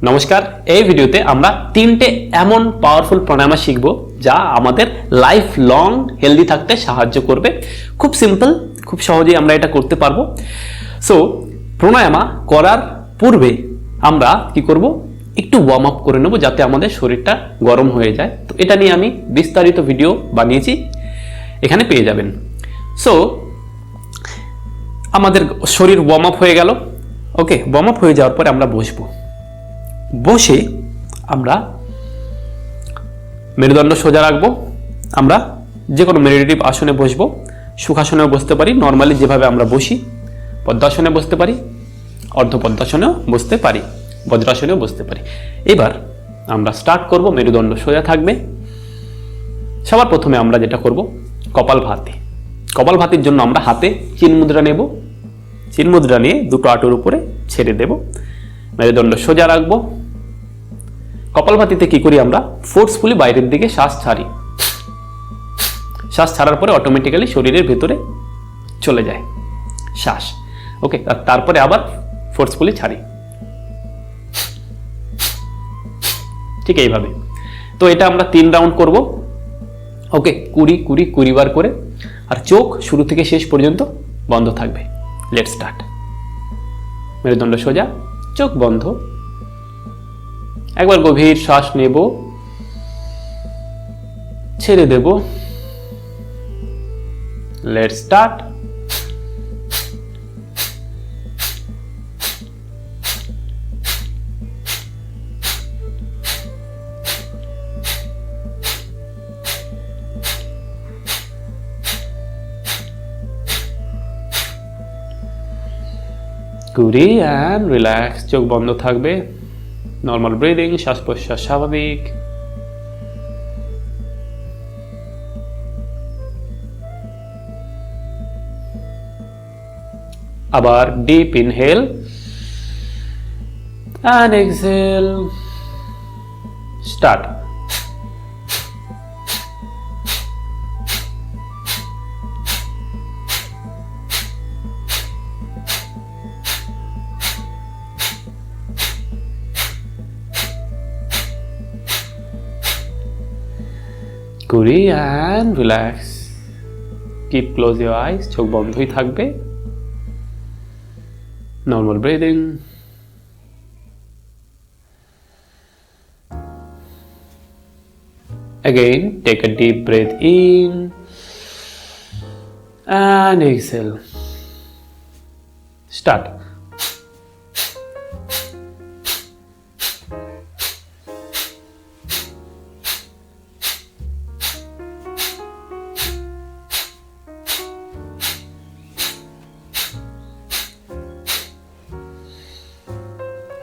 নমস্কার, এই ভিডিওতে আমরা তিনটে এমন পাওয়ারফুল প্রাণায়াম শিখব যা আমাদের লাইফ লং হেলদি থাকতে সাহায্য করবে। খুব সিম্পল খুব সহজেই আমরা এটা করতে পারব। সো প্রাণায়ামা করার পূর্বে আমরা কি করব? একটু ওয়ার্ম আপ করে নেব যাতে আমাদের শরীরটা গরম হয়ে যায়। তো এটা নিয়ে আমি বিস্তারিত ভিডিও বানিয়েছি, এখানে পেয়ে যাবেন। সো আমাদের শরীর ওয়ার্ম আপ হয়ে গেল। ওকে ওয়ার্ম আপ হয়ে যাওয়ার পরে আমরা বসবো। বসে আমরা মেরুদণ্ড সোজা রাখব, আমরা যে কোনো মেডিটেটিভ আসনে বসবো, সুখাসনেও বসতে পারি নর্মালি যেভাবে আমরা বসি পদ্মাসনে বসতে পারি অর্ধ পদ্মাসনেও বসতে পারি, বজ্রাসনেও বসতে পারি। এবার আমরা স্টার্ট করব, মেরুদণ্ড সোজা থাকবে। সবার প্রথমে আমরা যেটা করব, কপাল ভাতি। কপাল ভাতির জন্য আমরা হাতে চিন মুদ্রা নেব। চিন মুদ্রা নিয়ে দুটো আটুর উপরে ছেড়ে দেব। মেরুদণ্ড সোজা রাখব। কপালভাতিতে কি করি আমরা? ফোর্সফুলি বাইরের দিকে শ্বাস ছাড়ি। শ্বাস ছাড়ার পরে অটোমেটিক্যালি শরীরের ভেতরে চলে যায় শ্বাস। ওকে আর তারপরে আবার ফোর্সফুলি ছাড়ি। ঠিক এইভাবে। তো এটা আমরা তিন রাউন্ড করব। ওকে কুড়ি কুড়ি কুড়ি বার করে। আর চোখ শুরু থেকে শেষ পর্যন্ত বন্ধ থাকবে। লেট স্টার্ট মেরুদণ্ড সোজা, চোখ বন্ধ। একবার গভীর শ্বাস নেব ছেড়ে দেব। লেট স্টার্ট কুড়ি অ্যান্ড রিল্যাক্স চোখ বন্ধ থাকবে। নর্মাল ব্রিদিং শ্বাস প্রশ্বাস স্বাভাবিক। আবার deep inhale and exhale start কুড়ি and relax keep close your eyes চোখ বন্ধই থাকবে normal breathing Again, take a deep breath in and exhale. Start.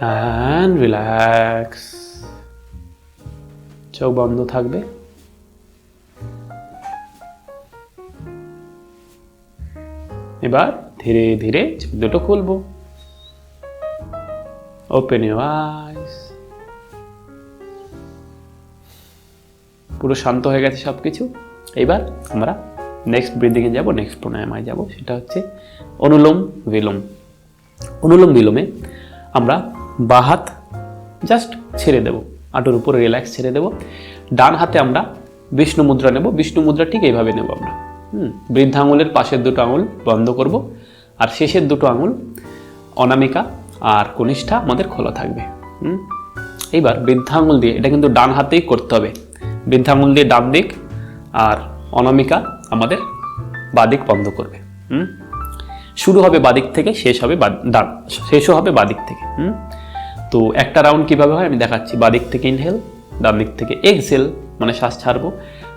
And relax. চোখ বন্ধ থাকবে। এবার ধীরে ধীরে চোখ দুটো খুলবো। ওপেন ইউর আইস পুরো শান্ত হয়ে গেছে সব কিছু এবার আমরা নেক্সট ব্রিদিংয়ে যাব নেক্সট প্রাণায়ামায় যাব। সেটা হচ্ছে অনুলোম বিলোম অনুলোম বিলোমে আমরা বা হাত জাস্ট ছেড়ে দেব। আঁটুর উপরে রিল্যাক্স ছেড়ে দেব। ডান হাতে আমরা বিষ্ণু মুদ্রা নেব। বিষ্ণু মুদ্রা ঠিক এইভাবে নেব আমরা। হুম বৃদ্ধা আঙুলের পাশের দুটো আঙুল বন্ধ করব। আর শেষের দুটো আঙুল অনামিকা আর কনিষ্ঠা আমাদের খোলা থাকবে। হুম, এইবার বৃদ্ধা আঙুল দিয়ে, এটা কিন্তু ডান হাতেই করতে হবে। বৃদ্ধা আঙুল দিয়ে ডান দিক আর অনামিকা আমাদের বাদিক বন্ধ করবে। হুম, শুরু হবে বাদিক থেকে, শেষ হবে ডান, শেষও হবে বাদিক থেকে। হুম তো একটা রাউন্ড কীভাবে হয় আমি দেখাচ্ছি। বা দিক থেকে ইনহেল ডান দিক থেকে এক্সেল মানে শ্বাস ছাড়বো।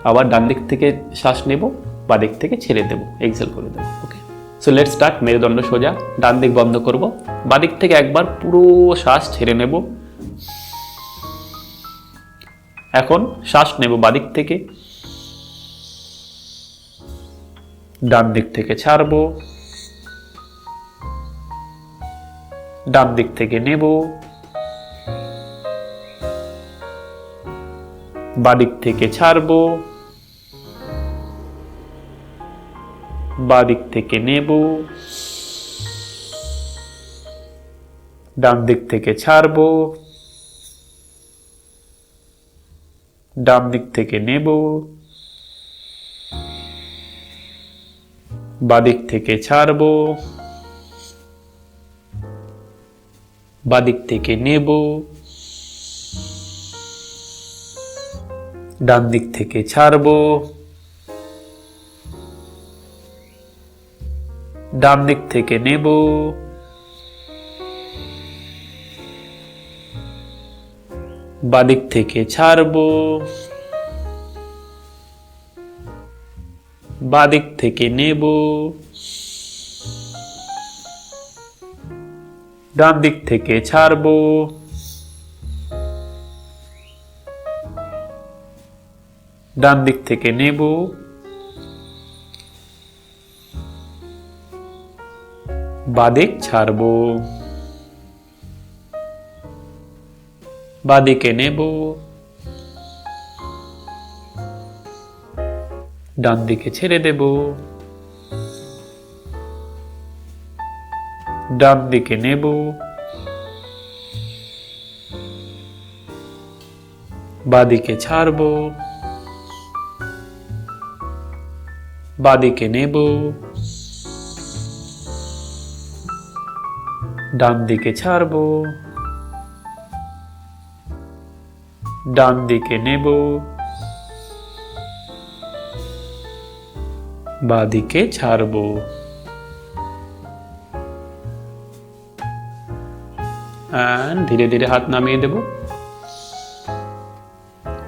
আবার ডান দিক থেকে শ্বাস নেব বাদিক থেকে ছেড়ে দেবো এক্সেল করে দেবো ওকে সো লেট স্টার্ট মেরুদণ্ড সোজা, ডান দিক বন্ধ করব। বাদিক থেকে একবার পুরো শ্বাস ছেড়ে নেব। এখন শ্বাস নেব বাদিক থেকে। ডান দিক থেকে ছাড়বো। ডান দিক থেকে নেব। বাদিক থেকে ছাড়ব। বাদিক থেকে নেব। ডান দিক থেকে ছাড়ব। ডান দিক থেকে নেব। বাদিক থেকে ছাড়ব। বাদিক থেকে নেব। ডান দিক থেকে ছাড়বো। ডান দিক থেকে নেব। বাদিক থেকে ছাড়বো। বাদিক থেকে নেব। ডান দিক থেকে ছাড়বো। ডান দিক থেকে নেব। বাদিক ছাড়বো। বাদিকে নেব। ডান দিকে ছেড়ে দেব। ডান দিকে নেব। বাদিকে ছাড়বো। বাদিকে নেব। ডান দিকে ছাড়বো। ডান দিকে নেব। বাদিকে ছাড়বো। ধীরে ধীরে হাত নামিয়ে দেব।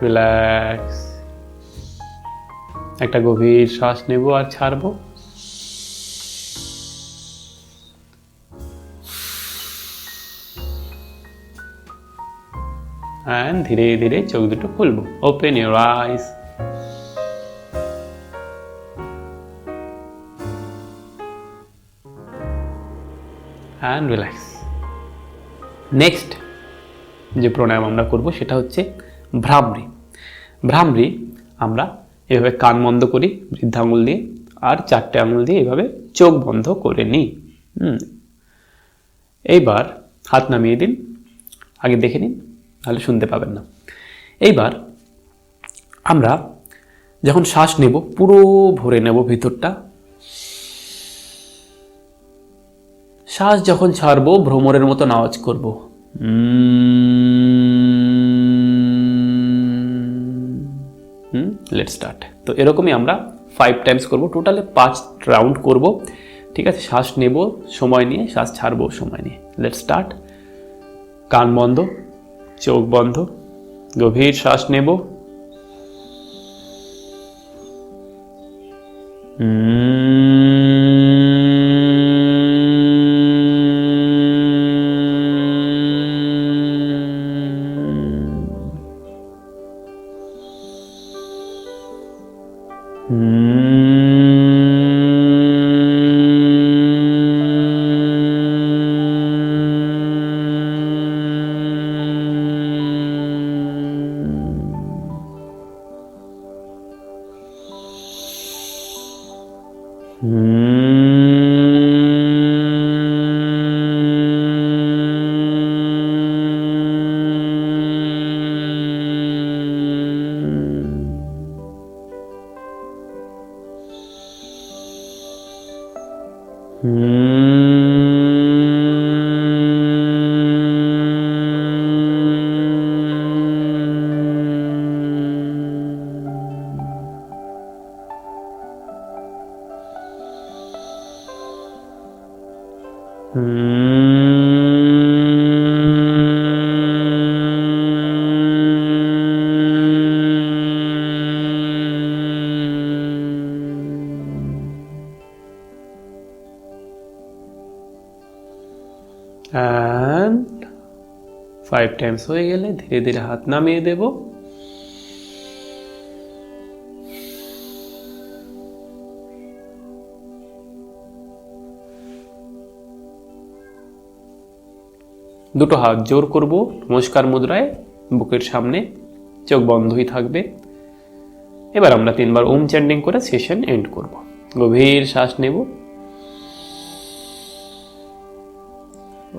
রিল্যাক্স একটা গভীর শ্বাস নেব আর ছাড়বো। অ্যান্ড ধীরে ধীরে চোখ দুটো খুলবো। Open your eyes and relax next যে প্রাণায়াম আমরা করব সেটা হচ্ছে ভ্রামরি। ভ্রামরি আমরা এভাবে কান বন্ধ করি, বৃদ্ধাঙ্গুল দিয়ে, আর চারটে আঙুল দিয়ে এভাবে চোখ বন্ধ করে নিই। হুম। এইবার হাত নামিয়ে দিন, আগে দেখে নিন তাহলে শুনতে পাবেন না। এইবার আমরা যখন শ্বাস নেব, পুরো ভরে নেব ভিতরটা। শ্বাস যখন ছাড়বো, ভ্রমরের মতন আওয়াজ করব। লেট স্টার্ট তো এরকমই আমরা ফাইভ টাইমস করব। টোটালে পাঁচ রাউন্ড করব। ঠিক আছে? শ্বাস নেব, সময় নিয়ে, শ্বাস ছাড়বো, সময় নিয়ে। লেট স্টার্ট কান বন্ধ, চোখ বন্ধ, গভীর শ্বাস নেব। Mm. অ্যান্ড ফাইভ টাইমস হয়ে গেলে ধীরে ধীরে হাত নামিয়ে দেব। দুটো হাত জোর করব, নমস্কার মুদ্রায়, বুকের সামনে চোখ বন্ধই থাকবে। এবার আমরা তিনবার ওম চ্যান্ডিং করে সেশন এন্ড করব। গভীর শ্বাস নেব।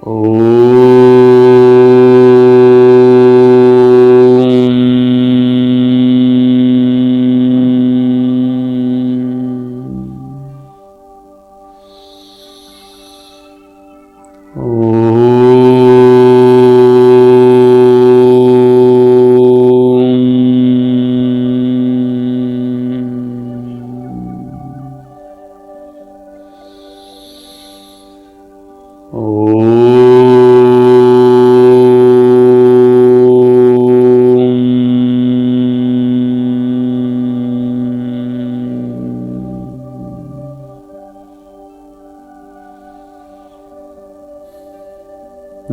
Oh.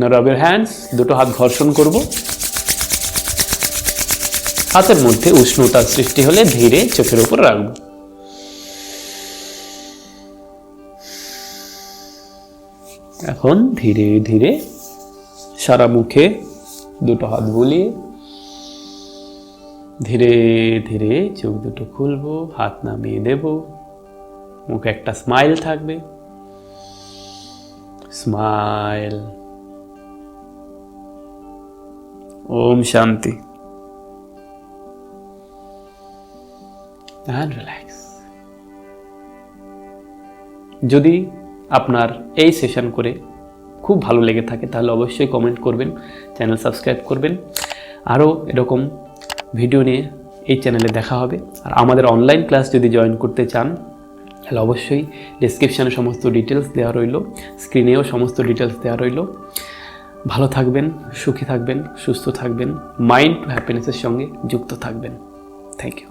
রাব ইউর হ্যান্ডস দুটো হাত ঘর্ষণ করব। হাতের মধ্যে উষ্ণতার সৃষ্টি হলে ধীরে চোখের উপর রাখব। এখন ধীরে ধীরে সারা মুখে দুটো হাত বুলিয়ে ধীরে ধীরে চোখ দুটো খুলবো, হাত নামিয়ে দেব। মুখে একটা স্মাইল থাকবে। স্মাইল ওম শান্তি। অ্যান্ড রিল্যাক্স যদি আপনার এই সেশন করে খুব ভালো লেগে থাকে, তাহলে অবশ্যই কমেন্ট করবেন চ্যানেল সাবস্ক্রাইব করবেন। আরও এরকম ভিডিও নিয়ে এই চ্যানেলে দেখা হবে। আর আমাদের অনলাইন ক্লাস যদি জয়েন করতে চান, তাহলে অবশ্যই ডিসক্রিপশানে সমস্ত ডিটেলস দেওয়া রইল স্ক্রিনেও সমস্ত ডিটেলস দেওয়া রইল। ভালো থাকবেন সুখী থাকবেন সুস্থ থাকবেন মাইন্ড হ্যাপিনেসের সঙ্গে যুক্ত থাকবেন। Thank you